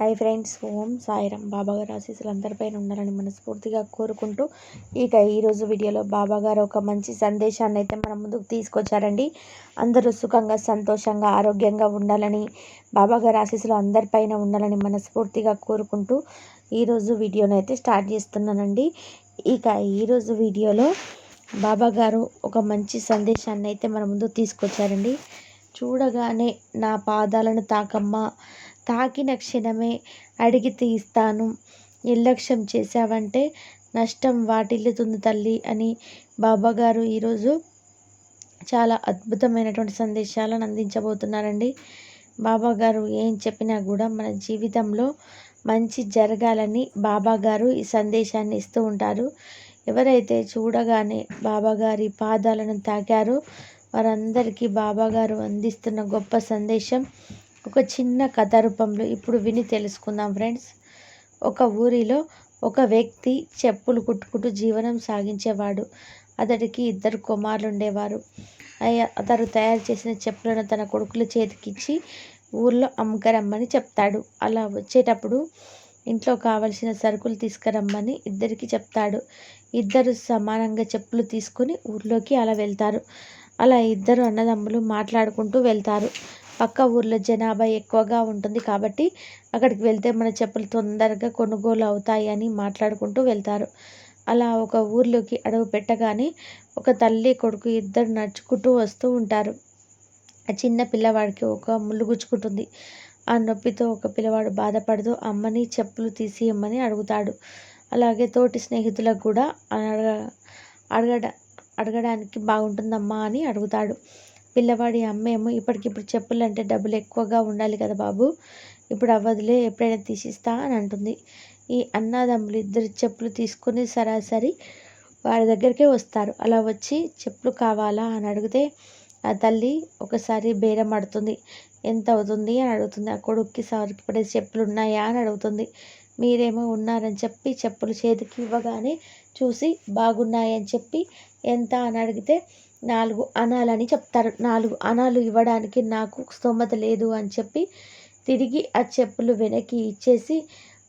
Hi friends ఓం సాయిరామ్. బాబాగారు ఆశీస్సులు అందరిపైన ఉండాలని మనస్ఫూర్తిగా కోరుకుంటూ ఇక ఈరోజు వీడియోలో బాబాగారు ఒక మంచి సందేశాన్ని అయితే మన ముందుకు తీసుకొచ్చారండి. అందరూ సుఖంగా సంతోషంగా ఆరోగ్యంగా ఉండాలని బాబాగారు ఆశీస్సులు అందరిపైన ఉండాలని మనస్ఫూర్తిగా కోరుకుంటూ ఈరోజు వీడియోని అయితే స్టార్ట్ చేస్తున్నానండి. ఇక ఈరోజు వీడియోలో బాబాగారు ఒక మంచి సందేశాన్ని అయితే మన ముందుకు తీసుకొచ్చారండి. చూడగానే నా పాదాలను తాకమ్మ తాకిన క్షణమే అడిగి తీస్తాను. నిర్లక్ష్యం చేశావంటే నష్టం వాటిల్లుతుంది తల్లి అని బాబాగారు ఈరోజు చాలా అద్భుతమైనటువంటి సందేశాలను అందించబోతున్నారండి. బాబాగారు ఏం చెప్పినా కూడా మన జీవితంలో మంచి జరగాలని బాబాగారు ఈ సందేశాన్ని ఇస్తూ ఉంటారు. ఎవరైతే చూడగానే బాబాగారి పాదాలను తాకారో వారందరికీ బాబాగారు అందిస్తున్న గొప్ప సందేశం ఒక చిన్న కథ రూపంలో ఇప్పుడు విని తెలుసుకుందాం ఫ్రెండ్స్. ఒక ఊరిలో ఒక వ్యక్తి చెప్పులు కుట్టుకుంటూ జీవనం సాగించేవాడు. అతడికి ఇద్దరు కుమారులు ఉండేవారు అతడు తయారు చేసిన చెప్పులను తన కొడుకుల చేతికిచ్చి ఊర్లో అమ్మకరమ్మని చెప్తాడు. అలా వచ్చేటప్పుడు ఇంట్లో కావలసిన సరుకులు తీసుకురమ్మని ఇద్దరికి చెప్తాడు. ఇద్దరు సమానంగా చెప్పులు తీసుకుని ఊర్లోకి అలా వెళ్తారు. అలా ఇద్దరు అన్నదమ్ములు మాట్లాడుకుంటూ వెళ్తారు. పక్క ఊర్లో జనాభా ఎక్కువగా ఉంటుంది కాబట్టి అక్కడికి వెళ్తే మన చెప్పులు తొందరగా కొనుగోలు అవుతాయి అని మాట్లాడుకుంటూ వెళ్తారు. అలా ఒక ఊర్లోకి అడుగు పెట్టగానే ఒక తల్లి కొడుకు ఇద్దరు నడుచుకుంటూ వస్తూ ఉంటారు. ఆ చిన్న పిల్లవాడికి ఒక ముళ్ళు గుచ్చుకుంటుంది. ఆ నొప్పితో ఒక పిల్లవాడు బాధపడుతూ అమ్మని చెప్పులు తీసి ఇమ్మని అడుగుతాడు. అలాగే తోటి స్నేహితులకు కూడా అడగ అడగడ అడగడానికి బాగుంటుందమ్మా అని అడుగుతాడు. పిల్లవాడి అమ్మేమో ఇప్పటికిప్పుడు చెప్పులు అంటే డబ్బులు ఎక్కువగా ఉండాలి కదా బాబు. ఇప్పుడు అవ్వదులే ఎప్పుడైనా తీసిస్తా అని అంటుంది. ఈ అన్నదమ్ములు ఇద్దరు చెప్పులు తీసుకుని సరాసరి వారి దగ్గరికే వస్తారు. అలా వచ్చి చెప్పులు కావాలా అని అడిగితే ఆ తల్లి ఒకసారి బేరం ఆడుతుంది. ఎంత అవుతుంది? అని అడుగుతుంది. ఆ కొడుక్కి సవరికి పడే చెప్పులు ఉన్నాయా అని అడుగుతుంది. మీరేమో ఉన్నారని చెప్పి చెప్పులు చేతికి ఇవ్వగానే చూసి బాగున్నాయని చెప్పి ఎంత? అని అడిగితే నాలుగు అనాలని చెప్తారు. నాలుగు అనాలు ఇవ్వడానికి నాకు స్తోమత లేదు అని చెప్పి తిరిగి ఆ చెప్పులు వెనక్కి ఇచ్చేసి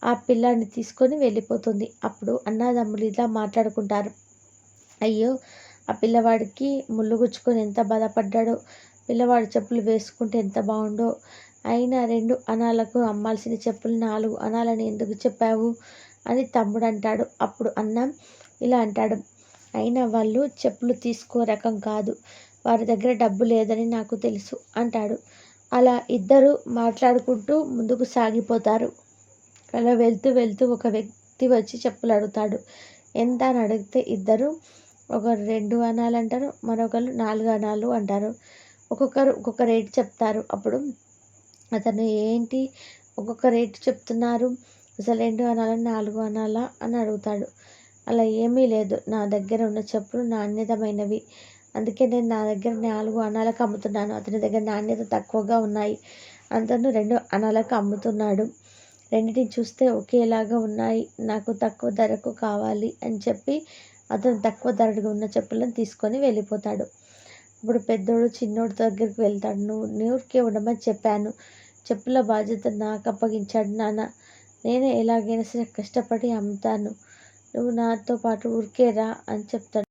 ఆ పిల్లాన్ని తీసుకొని వెళ్ళిపోతుంది. అప్పుడు అన్నదమ్ములు ఇలా మాట్లాడుకుంటారు. అయ్యో ఆ పిల్లవాడికి ముళ్ళు గుచ్చుకొని ఎంత బాధపడ్డాడో పిల్లవాడు చెప్పులు వేసుకుంటే ఎంత బాగుండో. అయినా రెండు అనాలకు అమ్మాల్సిన చెప్పులు నాలుగు అనాలని ఎందుకు చెప్పావు అని తమ్ముడు అంటాడు. అప్పుడు అన్న ఇలా అంటాడు. అయినా వాళ్ళు చెప్పులు తీసుకో రకం కాదు. వారి దగ్గర డబ్బు లేదని నాకు తెలుసు అంటాడు. అలా ఇద్దరు మాట్లాడుకుంటూ ముందుకు సాగిపోతారు. అలా వెళ్తూ వెళ్తూ ఒక వ్యక్తి వచ్చి చెప్పులు అడుగుతాడు. ఎంత? అని అడిగితే ఇద్దరు ఒకరు రెండు అనాలు అంటారు మరొకరు నాలుగు అనాలు అంటారు. ఒక్కొక్కరు ఒక్కొక్క రేటు చెప్తారు. అప్పుడు అతను ఏంటి? ఒక్కొక్క రేటు చెప్తున్నారు. అసలు రెండు అనాలా నాలుగు అనాలా? అని అడుగుతాడు. అలా ఏమీ లేదు. నా దగ్గర ఉన్న చెప్పులు నాణ్యతమైనవి. అందుకే నేను నా దగ్గర నాలుగు అనాలకు అమ్ముతున్నాను. అతని దగ్గర నాణ్యత తక్కువగా ఉన్నాయి. అతను రెండు అనాలకు అమ్ముతున్నాడు. రెండింటిని చూస్తే ఒకేలాగా ఉన్నాయి. నాకు తక్కువ ధరకు కావాలి అని చెప్పి అతను తక్కువ ధరకు ఉన్న చెప్పులను తీసుకొని వెళ్ళిపోతాడు. ఇప్పుడు పెద్దోడు చిన్నోడు దగ్గరికి వెళ్తాడు. నువ్వు నూరికే ఉండమని చెప్పాను. చెప్పుల బాధ్యత నాకు అప్పగించాడు నాన్న. నేను ఎలాగైనా సరే కష్టపడి అమ్ముతాను. నువ్వు నాతో పాటు ఊరికే రా అని చెప్తాడు.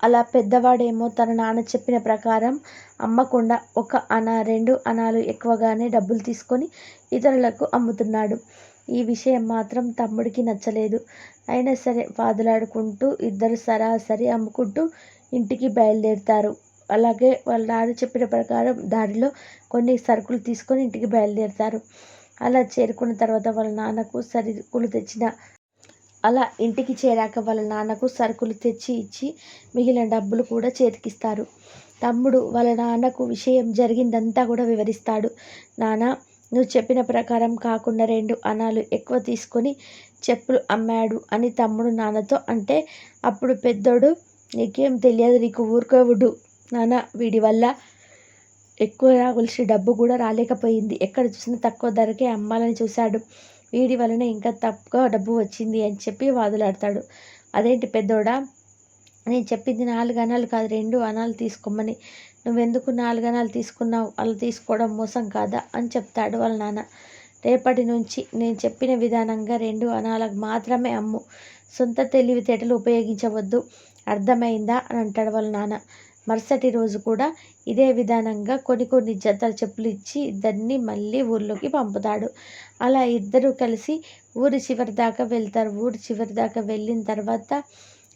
అలా పెద్దవాడేమో తన నాన్న చెప్పిన ప్రకారం అమ్మకుండా ఒక అన రెండు అనాలు ఎక్కువగానే డబ్బులు తీసుకొని ఇతరులకు అమ్ముతున్నాడు. ఈ విషయం మాత్రం తమ్ముడికి నచ్చలేదు. అయినా సరే వాదులాడుకుంటూ ఇద్దరు సరాసరి అమ్ముకుంటూ ఇంటికి బయలుదేరుతారు. అలాగే వాళ్ళ నాన్న చెప్పిన ప్రకారం దారిలో కొన్ని సరుకులు తీసుకొని ఇంటికి బయలుదేరుతారు. అలా చేరుకున్న తర్వాత వాళ్ళ నాన్నకు సరుకులు తెచ్చిన అలా ఇంటికి చేరాక వాళ్ళ నాన్నకు సరుకులు తెచ్చి ఇచ్చి మిగిలిన డబ్బులు కూడా చేతికిస్తారు. తమ్ముడు వాళ్ళ నాన్నకు విషయం జరిగిందంతా కూడా వివరిస్తాడు. నాన్న నువ్వు చెప్పిన ప్రకారం కాకుండా రెండు అనాలు ఎక్కువ తీసుకొని చెప్పులు అమ్మాడు అని తమ్ముడు నాన్నతో అంటే అప్పుడు పెద్దోడు నీకేం తెలియదు నీకు ఊరుకోవుడు నాన్న వీడి వల్ల ఎక్కువ రావలసిన డబ్బు కూడా రాలేకపోయింది. ఎక్కడ చూసినా తక్కువ ధరకే అమ్మాలని చూశాడు. వీడి వలన ఇంకా తక్కువ డబ్బు వచ్చింది అని చెప్పి వాదులాడతాడు. అదేంటి పెద్దోడా? నేను చెప్పింది నాలుగు అనాలు కాదు రెండు అనాలు తీసుకోమని. నువ్వెందుకు నాలుగు అనాలు తీసుకున్నావు? అలా తీసుకోవడం మోసం కాదా? అని చెప్తాడు వాళ్ళ నాన్న. రేపటి నుంచి నేను చెప్పిన విధానంగా రెండు అనాలకు మాత్రమే అమ్ము. సొంత తెలివితేటలు ఉపయోగించవద్దు. అర్థమైందా? అని అంటాడు వాళ్ళ నాన్న. మరుసటి రోజు కూడా ఇదే విధానంగా కొన్ని కొన్ని జతల చెప్పులు ఇచ్చి ఇద్దరిని మళ్ళీ ఊర్లోకి పంపుతాడు. అలా ఇద్దరు కలిసి ఊరి చివరి దాకా వెళ్తారు. ఊరి చివరి దాకా వెళ్ళిన తర్వాత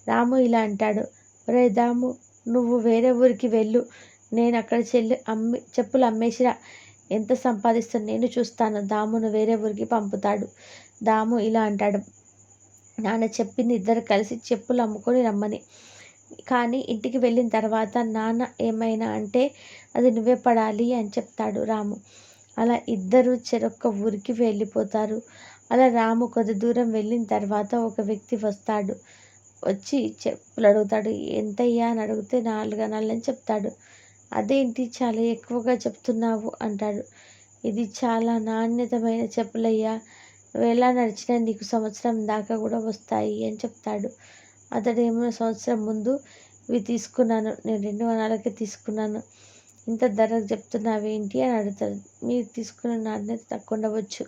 రాము ఇలా అంటాడు రే దాము నువ్వు వేరే ఊరికి వెళ్ళు. నేను అక్కడ చెల్లి అమ్మి చెప్పులు అమ్మేసిరా. ఎంత సంపాదిస్తాను నేను చూస్తాను. దామును వేరే ఊరికి పంపుతాడు. దాము ఇలా అంటాడు నాన్న చెప్పింది ఇద్దరు కలిసి చెప్పులు అమ్ముకొని రమ్మని. కానీ ఇంటికి వెళ్ళిన తర్వాత నాన్న ఏమైనా అంటే అది నువ్వే పడాలి అని చెప్తాడు రాము. అలా ఇద్దరు చెరొక్క ఊరికి వెళ్ళిపోతారు. అలా రాము కొద్ది దూరం వెళ్ళిన తర్వాత ఒక వ్యక్తి వస్తాడు. వచ్చి చెప్పులు అడుగుతాడు. ఎంతయ్యా అని అడిగితే నాలుగు అనాలని చెప్తాడు. అదేంటి చాలా ఎక్కువగా చెప్తున్నావు అంటాడు. ఇది చాలా నాణ్యతమైన చెప్పులయ్యా. నువ్వు ఎలా నడిచినా నీకు సంవత్సరం దాకా కూడా వస్తాయి అని చెప్తాడు. అతడేమో సంవత్సరం ముందు ఇవి తీసుకున్నాను. నేను రెండు వారాలకే తీసుకున్నాను. ఇంత ధరకు చెప్తున్నావేంటి అని అడుగుతాడు. మీరు తీసుకున్న నాణ్యత తక్కువ ఉండవచ్చు.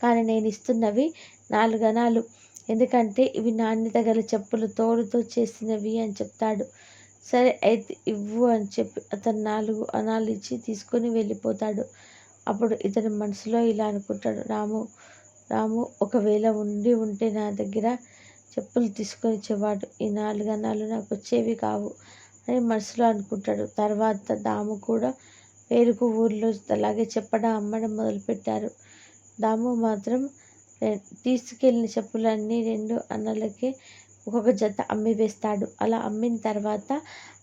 కానీ నేను ఇస్తున్నవి నాలుగు అనాలు. ఎందుకంటే ఇవి నాణ్యత గల చెప్పులు తోడుతో చేసినవి అని చెప్తాడు. సరే అయితే ఇవ్వు అని చెప్పి అతను నాలుగు అనాలు ఇచ్చి తీసుకొని వెళ్ళిపోతాడు. అప్పుడు ఇతని మనసులో ఇలా అనుకుంటాడు. రాము రాము ఒకవేళ ఉండి ఉంటే నా దగ్గర చెప్పులు తీసుకొని వచ్చేవాడు ఈ నాలుగు అన్నాలు నాకు వచ్చేవి కావు అని మనసులో అనుకుంటాడు. తర్వాత దాము కూడా వేరుకు ఊర్లో అలాగే చెప్పడం అమ్మడం మొదలుపెట్టారు. దాము మాత్రం తీసుకెళ్ళిన చెప్పులన్నీ రెండు అన్నలకి ఒక్కొక్క జత అమ్మి వేస్తాడు. అలా అమ్మిన తర్వాత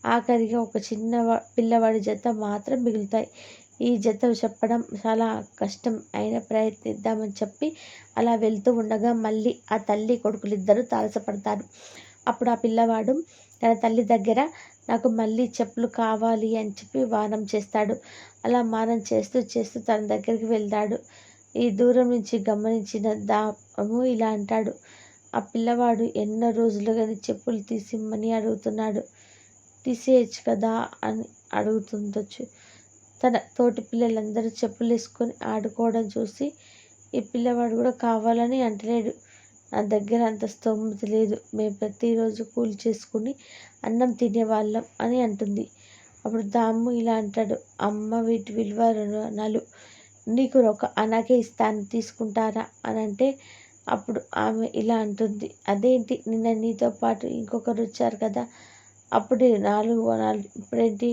ఆఖరిగా ఒక చిన్న పిల్లవాడి జత మాత్రం మిగులుతాయి. ఈ జత చెప్పడం చాలా కష్టం. అయినా ప్రయత్నిద్దామని చెప్పి అలా వెళ్తూ ఉండగా మళ్ళీ ఆ తల్లి కొడుకులు ఇద్దరు తారసపడతారు. అప్పుడు ఆ పిల్లవాడు తన తల్లి దగ్గర నాకు మళ్ళీ చెప్పులు కావాలి అని చెప్పి వానం చేస్తాడు. అలా మానం చేస్తూ చేస్తూ తన దగ్గరికి వెళ్తాడు. ఈ దూరం నుంచి గమనించిన దాము ఇలా అంటాడు. ఆ పిల్లవాడు ఎన్నో రోజులుగా చెప్పులు తీసిమ్మని అడుగుతున్నాడు. తీసేయచ్చు కదా అని అడుగుతుండొచ్చు. తన తోటి పిల్లలందరూ చెప్పులు వేసుకొని ఆడుకోవడం చూసి ఈ పిల్లవాడు కూడా కావాలని అంటలేడు. నా దగ్గర అంత స్తోమత లేదు. మేము ప్రతిరోజు కూలి చేసుకుని అన్నం తినేవాళ్ళం అని అంటుంది. అప్పుడు దాము ఇలా అంటాడు అమ్మ వీటి విలువ నలు నీకు ఒక అనాకే ఇస్తాను తీసుకుంటారా? అని అంటే అప్పుడు ఆమె ఇలా అంటుంది అదేంటి? నిన్న నీతో పాటు ఇంకొకరు వచ్చారు కదా. అప్పుడు నాలుగు నాలుగు ఇప్పుడేంటి?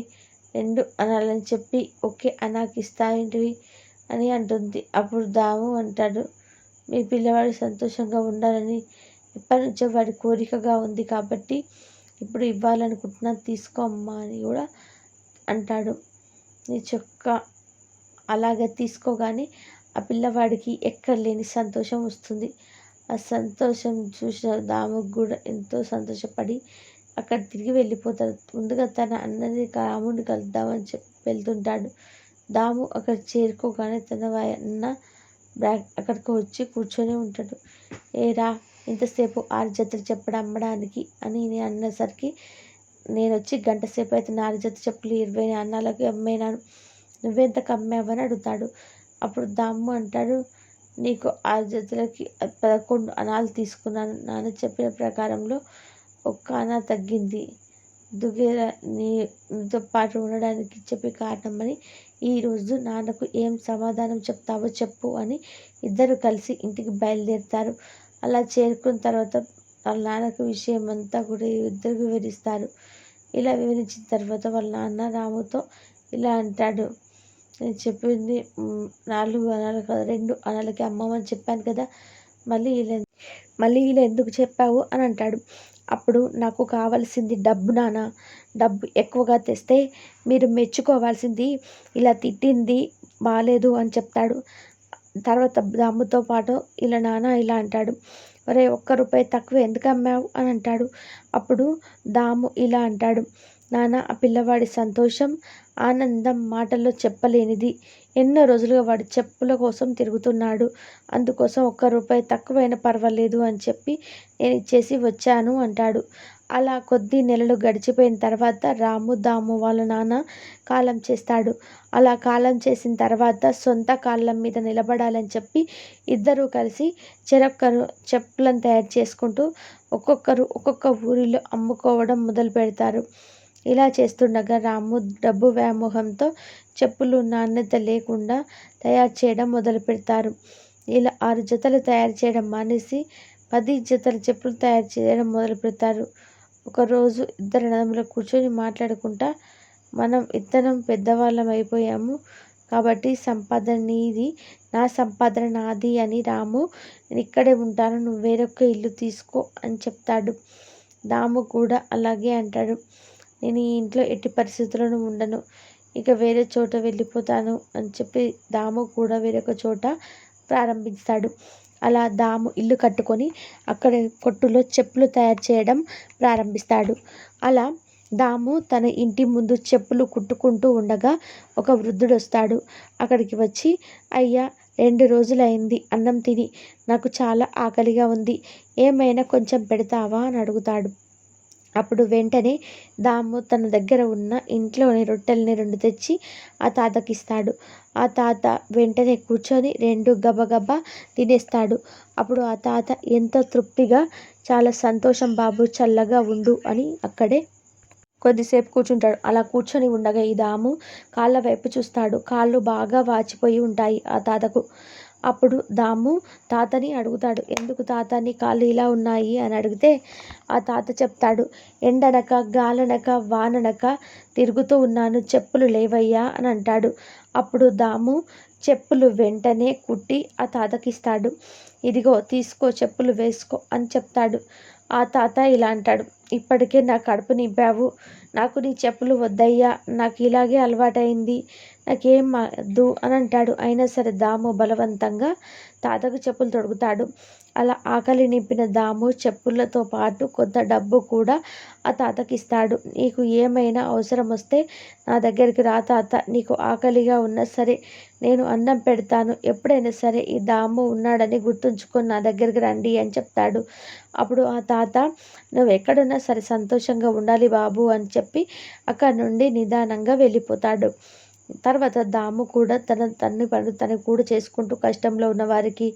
రెండు అనాలని చెప్పి ఓకే అనాకి ఇస్తావేంటివి? అని అంటుంది. అప్పుడు దాము అంటాడు మీ పిల్లవాడు సంతోషంగా ఉండాలని ఎప్పటి నుంచో వాడి కోరికగా ఉంది కాబట్టి ఇప్పుడు ఇవ్వాలనుకుంటున్నా తీసుకో అమ్మా అని కూడా అంటాడు. నీ చొక్క అలాగే తీసుకోగానే ఆ పిల్లవాడికి ఎక్కడ లేని సంతోషం వస్తుంది. ఆ సంతోషం చూసిన దాముకు కూడా ఎంతో సంతోషపడి అక్కడ తిరిగి వెళ్ళిపోతాడు. ముందుగా తన అన్నని రాముడిని కలుద్దామని చెప్పి వెళ్తుంటాడు. దాము అక్కడ చేరుకోగానే తన అన్న బ్యాగ్ అక్కడికి వచ్చి కూర్చొని ఉంటాడు. ఏరా ఇంతసేపు ఆరు జతలు చెప్పడం అమ్మడానికి అని నేను అన్నసరికి నేను వచ్చి గంట సేపు అయితే నాలుగు జత చెప్పులు ఇరవై అన్నాలకి అమ్మేనాను. నువ్వెంతకు అమ్మావని అడుగుతాడు. అప్పుడు దాము అంటాడు నీకు ఆరు జతలకి పదకొండు అనాలు తీసుకున్నాను. నాన్న చెప్పిన ప్రకారంలో ఒక్కాన తగ్గింది. దుగేర నీతో పాటు ఉండడానికి చెప్పే కారణమని ఈరోజు నాన్నకు ఏం సమాధానం చెప్తావో చెప్పు అని ఇద్దరు కలిసి ఇంటికి బయలుదేరుతారు. అలా చేరుకున్న తర్వాత వాళ్ళ నాన్నకు విషయం అంతా కూడా ఇద్దరు వివరిస్తారు. ఇలా వివరించిన తర్వాత వాళ్ళ నాన్న రాముతో ఇలా అంటాడు. నేను చెప్పింది నాలుగు అనాలు కదా రెండు అనాలకి అమ్మమని చెప్పాను కదా మళ్ళీ ఇలా మళ్ళీ ఇలా ఎందుకు చెప్పావు? అని అంటాడు. అప్పుడు నాకు కావాల్సింది డబ్బు నాన్న. డబ్బు ఎక్కువగా తెస్తే మీరు మెచ్చుకోవాల్సింది ఇలా తిట్టింది బాగాలేదు అని చెప్తాడు. తర్వాత దమ్ముతో పాటు ఇలా నాన్న ఇలా అంటాడు. ఒరే ఒక్క రూపాయి తక్కువ ఎందుకు అమ్మావు? అని అంటాడు. అప్పుడు దాము ఇలా అంటాడు. నాన్న ఆ పిల్లవాడి సంతోషం ఆనందం మాటల్లో చెప్పలేనిది. ఎన్నో రోజులుగా వాడు చెప్పుల కోసం తిరుగుతున్నాడు. అందుకోసం ఒక్క రూపాయి తక్కువైనా పర్వాలేదు అని చెప్పి నేను ఇచ్చేసి వచ్చాను అంటాడు. అలా కొద్ది నెలలు గడిచిపోయిన తర్వాత రాము దాము వాళ్ళ నాన్న కాలం చేస్తాడు. అలా కాలం చేసిన తర్వాత సొంత కాళ్ళ మీద నిలబడాలని చెప్పి ఇద్దరూ కలిసి చెరొక్కరు చెప్పులను తయారు చేసుకుంటూ ఒక్కొక్కరు ఒక్కొక్క ఊరిలో అమ్ముకోవడం మొదలు పెడతారు ఇలా చేస్తుండగా రాము డబ్బు వ్యామోహంతో చెప్పులు నాణ్యత లేకుండా తయారు చేయడం మొదలు పెడతారు. ఇలా ఆరు జతలు తయారు చేయడం మానేసి పది జతల చెప్పులు తయారు చేయడం మొదలు పెడతారు. ఒకరోజు ఇద్దరు నదములు కూర్చొని మాట్లాడుకుంటా మనం ఇద్దరం పెద్దవాళ్ళం అయిపోయాము కాబట్టి సంపాదన నీది నా సంపాదన నాది అని రాము నేను ఇక్కడే ఉంటాను నువ్వు వేరొక ఇల్లు తీసుకో అని చెప్తాడు. దాము కూడా అలాగే అంటాడు. నేను ఈ ఇంట్లో ఎట్టి పరిస్థితుల్లోనూ ఉండను. ఇక వేరే చోట వెళ్ళిపోతాను అని చెప్పి దాము కూడా వేరొక చోట ప్రారంభిస్తాడు. అలా దాము ఇల్లు కట్టుకొని అక్కడ కొట్టులో చెప్పులు తయారు చేయడం ప్రారంభిస్తాడు. అలా దాము తన ఇంటి ముందు చెప్పులు కుట్టుకుంటూ ఉండగా ఒక వృద్ధుడు వస్తాడు. అక్కడికి వచ్చి అయ్యా రెండు రోజులైంది అన్నం తిని. నాకు చాలా ఆకలిగా ఉంది. ఏమైనా కొంచెం పెడతావా? అని అడుగుతాడు. అప్పుడు వెంటనే దాము తన దగ్గర ఉన్న ఇంట్లోని రొట్టెల్ని రెండు తెచ్చి ఆ తాతకి ఇస్తాడు. ఆ తాత వెంటనే కూర్చొని రెండు గబగబా తినేస్తాడు. అప్పుడు ఆ తాత ఎంత తృప్తిగా చాలా సంతోషం బాబు చల్లగా ఉండు అని అక్కడే కొద్దిసేపు కూర్చుంటాడు. అలా కూర్చొని ఉండగా ఈ దాము కాళ్ళ వైపు చూస్తాడు. కాళ్ళు బాగా వాచిపోయి ఉంటాయి ఆ తాతకు. అప్పుడు దాము తాతని అడుగుతాడు ఎందుకు తాత నీ కాళ్ళు ఇలా ఉన్నాయి? అని అడిగితే ఆ తాత చెప్తాడు ఎండనక గాలనక వాననక తిరుగుతూ ఉన్నాను చెప్పులు లేవయ్యా అని అంటాడు. అప్పుడు దాము చెప్పులు వెంటనే కుట్టి ఆ తాతకిస్తాడు. ఇదిగో తీసుకో చెప్పులు వేసుకో అని చెప్తాడు. ఆ తాత ఇలా అంటాడు ఇప్పటికే నా కడుపు నింపావు నాకు నీ చెప్పులు వద్దయ్యా నాకు ఇలాగే అలవాటైంది నాకేం వద్దు అని అంటాడు. అయినా సరే దాము బలవంతంగా తాతకు చెప్పులు తొడుగుతాడు. అలా ఆకలి నింపిన దాము చెప్పులతో పాటు కొంత డబ్బు కూడా ఆ తాతకి ఇస్తాడు. నీకు ఏమైనా అవసరం వస్తే నా దగ్గరికి రా తాత. నీకు ఆకలిగా ఉన్నా సరే నేను అన్నం పెడతాను. ఎప్పుడైనా సరే ఈ దాము ఉన్నాడని గుర్తుంచుకొని నా దగ్గరికి రండి అని చెప్తాడు. అప్పుడు ఆ తాత నువ్వు ఎక్కడున్నా సరే సంతోషంగా ఉండాలి బాబు అని చెప్పి అక్కడ నుండి నిదానంగా వెళ్ళిపోతాడు. తర్వాత దాము కూడా తన తన్ని పని తన కూడా చేసుకుంటూ కష్టంలో ఉన్న వారికి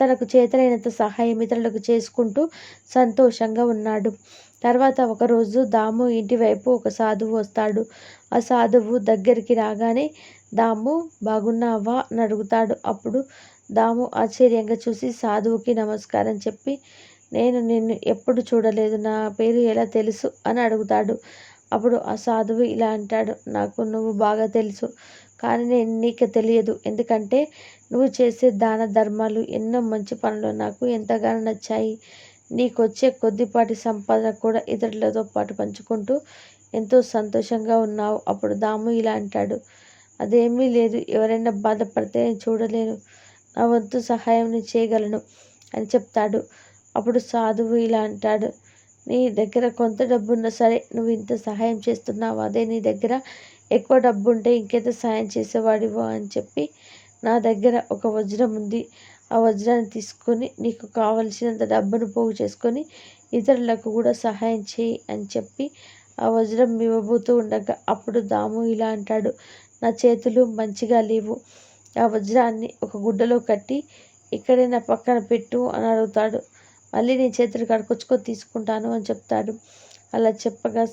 తనకు చేతనైనంత సహాయం ఇతరులకు చేసుకుంటూ సంతోషంగా ఉన్నాడు. తర్వాత ఒకరోజు దాము ఇంటి వైపు ఒక సాధువు వస్తాడు. ఆ సాధువు దగ్గరికి రాగానే దాము బాగున్నావా? అని అడుగుతాడు. అప్పుడు దాము ఆశ్చర్యంగా చూసి సాధువుకి నమస్కారం చెప్పి నేను నిన్ను ఎప్పుడు చూడలేదు నా పేరు ఎలా తెలుసు? అని అడుగుతాడు. అప్పుడు ఆ సాధువు ఇలా అంటాడు నాకు నువ్వు బాగా తెలుసు కానీ నేను నీకు తెలియదు. ఎందుకంటే నువ్వు చేసే దాన ధర్మాలు ఎన్నో మంచి పనులు నాకు ఎంతగానో నచ్చాయి. నీకు వచ్చే కొద్దిపాటి సంపాదన కూడా ఇతరులతో పాటు పంచుకుంటూ ఎంతో సంతోషంగా ఉన్నావు. అప్పుడు దాము ఇలా అంటాడు అదేమీ లేదు ఎవరైనా బాధపడితే నేను చూడలేను. నా వంతు సహాయం నేను చేయగలను అని చెప్తాడు. అప్పుడు సాధువు ఇలా అంటాడు నీ దగ్గర కొంత డబ్బు ఉన్నా సరే నువ్వు ఇంత సహాయం చేస్తున్నావు? అదే నీ దగ్గర ఎక్కువ డబ్బు ఉంటే ఇంకెంత సహాయం చేసేవాడివో అని చెప్పి నా దగ్గర ఒక వజ్రం ఉంది. ఆ వజ్రాన్ని తీసుకొని నీకు కావలసినంత డబ్బును పోగు చేసుకొని ఇతరులకు కూడా సహాయం చేయి అని చెప్పి ఆ వజ్రం ఇవ్వబోతూ ఉండగా అప్పుడు దాము ఇలా అంటాడు నా చేతులు మంచిగా లేవు. ఆ వజ్రాన్ని ఒక గుడ్డలో కట్టి ఇక్కడే నా పక్కన పెట్టు అని అడుగుతాడు. మళ్ళీ నీ చేతులు కడుకొచ్చుకొని తీసుకుంటాను అని చెప్తాడు. అలా చెప్పగా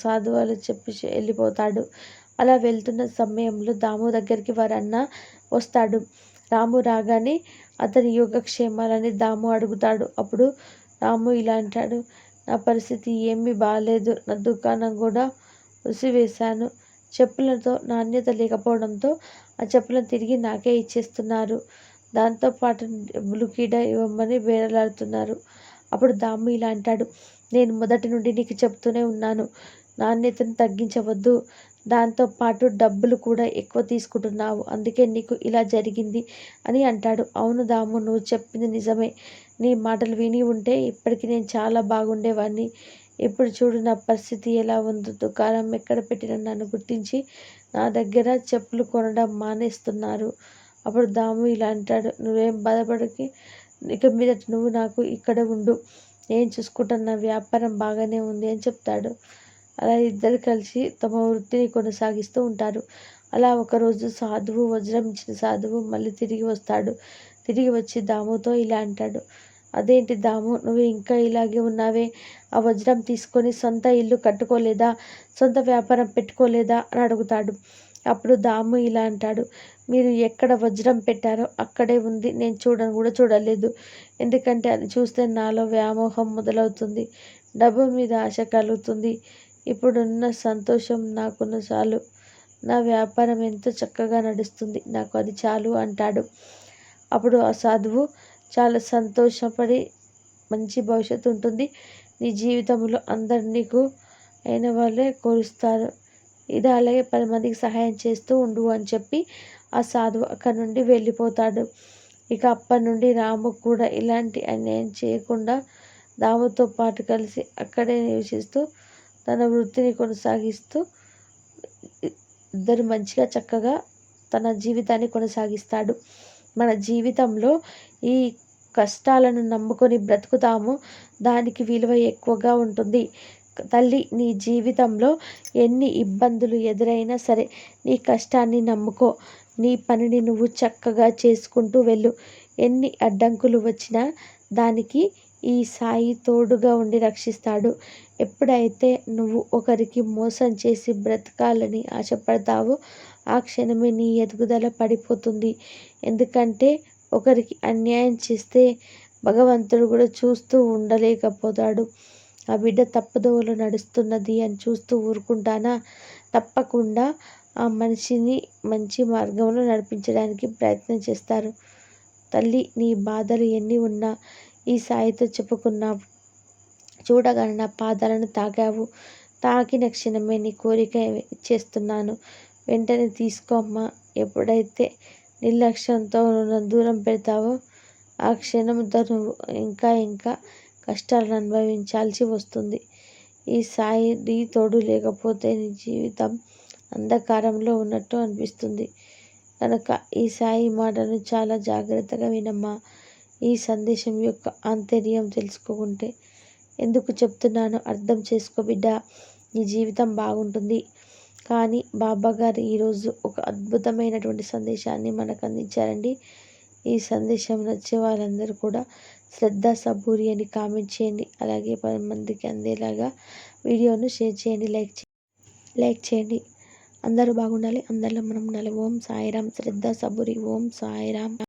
సాధు అలా చెప్పి వెళ్ళిపోతాడు. అలా వెళ్తున్న సమయంలో దాము దగ్గరికి వారన్న వస్తాడు. రాము రాగానే అతని యోగక్షేమాలని దాము అడుగుతాడు. అప్పుడు రాము ఇలా అంటాడు నా పరిస్థితి ఏమీ బాగాలేదు నా దుకాణం కూడా ఉసివేశాను చెప్పులతో నాణ్యత లేకపోవడంతో ఆ చెప్పులను తిరిగి నాకే ఇచ్చేస్తున్నారు. దాంతోపాటు డబ్బులు ఇవ్వమని బేరలాడుతున్నారు. అప్పుడు దాము ఇలా అంటాడు నేను మొదటి నుండి నీకు చెప్తూనే ఉన్నాను. నాణ్యతను తగ్గించవద్దు. దాంతోపాటు డబ్బులు కూడా ఎక్కువ తీసుకుంటున్నావు. అందుకే నీకు ఇలా జరిగింది అని అంటాడు. అవును దాము నువ్వు చెప్పింది నిజమే. నీ మాటలు విని ఉంటే ఇప్పటికి నేను చాలా బాగుండేవాడిని ఇప్పుడు చూడు నా పరిస్థితి ఎలా ఉందో. దుకాణం ఎక్కడ పెట్టిన నన్ను గుర్తించి నా దగ్గర చెప్పులు కొనడం మానేస్తున్నారు. అప్పుడు దాము ఇలా అంటాడు నువ్వేం బాధపడకి ఇక మీద నువ్వు నాకు ఇక్కడ ఉండు ఏం చూసుకుంటాను నా వ్యాపారం బాగానే ఉంది అని చెప్తాడు. అలా ఇద్దరు కలిసి తమ వృత్తిని కొనసాగిస్తూ ఉంటారు. అలా ఒకరోజు సాధువు వజ్రం ఇచ్చిన సాధువు మళ్ళీ తిరిగి వస్తాడు. తిరిగి వచ్చి దాముతో ఇలా అంటాడు అదేంటి దాము నువ్వు ఇంకా ఇలాగే ఉన్నావే? ఆ వజ్రం తీసుకొని సొంత ఇల్లు కట్టుకోలేదా? సొంత వ్యాపారం పెట్టుకోలేదా? అని అడుగుతాడు. అప్పుడు దాము ఇలా అంటాడు మీరు ఎక్కడ వజ్రం పెట్టారో అక్కడే ఉంది నేను చూడను కూడా చూడలేదు. ఎందుకంటే అది చూస్తే నాలో వ్యామోహం మొదలవుతుంది డబ్బు మీద ఆశ కలుగుతుంది. ఇప్పుడున్న సంతోషం నాకున్న చాలు. నా వ్యాపారం ఎంతో చక్కగా నడుస్తుంది నాకు అది చాలు అంటాడు. అప్పుడు ఆ సాధువు చాలా సంతోషపడి మంచి భవిష్యత్తు ఉంటుంది. నీ జీవితంలో అందరు నీకు అయిన వాళ్ళే కోరుస్తారు. ఇది అలాగే పది మందికి సహాయం చేస్తూ ఉండు అని చెప్పి ఆ సాధువు అక్కడి నుండి వెళ్ళిపోతాడు. ఇక అప్పటి నుండి రాము కూడా ఇలాంటి అన్యాయం చేయకుండా దాముతో పాటు కలిసి అక్కడే నివసిస్తూ తన వృత్తిని కొనసాగిస్తూ ఇద్దరు మంచిగా చక్కగా తన జీవితాన్ని కొనసాగిస్తాడు. మన జీవితంలో ఈ కష్టాలను నమ్ముకొని బ్రతుకుతాము. దానికి విలువ ఎక్కువగా ఉంటుంది. తల్లి నీ జీవితంలో ఎన్ని ఇబ్బందులు ఎదురైనా సరే నీ కష్టాన్ని నమ్ముకో. నీ పనిని నువ్వు చక్కగా చేసుకుంటూ వెళ్ళు. ఎన్ని అడ్డంకులు వచ్చినా దానికి ఈ సాయి తోడుగా ఉండి రక్షిస్తాడు. ఎప్పుడైతే నువ్వు ఒకరికి మోసం చేసి బ్రతకాలని ఆశపడతావో ఆ క్షణమే నీ ఎదుగుదల పడిపోతుంది. ఎందుకంటే ఒకరికి అన్యాయం చేస్తే భగవంతుడు కూడా చూస్తూ ఉండలేకపోతాడు. ఆ బిడ్డ తప్పుదోవలో నడుస్తున్నది అని చూస్తూ ఊరుకుంటానా? తప్పకుండా ఆ మనిషిని మంచి మార్గంలో నడిపించడానికి ప్రయత్నం చేస్తారు. తల్లి నీ బాధలు ఎన్ని ఉన్నా ఈ సాయితో చెప్పుకున్నావు. చూడగానే నా పాదాలను తాకావు. తాకిన క్షణమే నీ కోరిక ఇచ్చేస్తున్నాను వెంటనే తీసుకోమ్మా ఎప్పుడైతే నిర్లక్ష్యంతో నన్ను దూరం పెడతావో ఆ క్షణంతో నువ్వు ఇంకా ఇంకా కష్టాలను అనుభవించాల్సి వస్తుంది. ఈ సాయి నీ తోడు లేకపోతే నీ జీవితం అంధకారంలో ఉన్నట్టు అనిపిస్తుంది. కనుక ఈ సాయి మాటను చాలా జాగ్రత్తగా వినమ్మా. ఈ సందేశం యొక్క ఆంతర్యం తెలుసుకుంటే ఎందుకు చెప్తున్నానో అర్థం చేసుకో బిడ్డ. నీ జీవితం బాగుంటుంది. కానీ బాబా గారు ఈరోజు ఒక అద్భుతమైనటువంటి సందేశాన్ని మనకు అందించారండి. ఈ సందేశం నచ్చే వాళ్ళందరూ కూడా శ్రద్ధ సబూరి అని కామెంట్ చేయండి. అలాగే పది మందికి అందేలాగా వీడియోను షేర్ చేయండి. లైక్ లైక్ చేయండి. అందరూ బాగుండాలి. అందరిలో మనం ఉండాలి. ఓం సాయిరామ్. శ్రద్ధ సబూరి ఓం సాయిరామ్.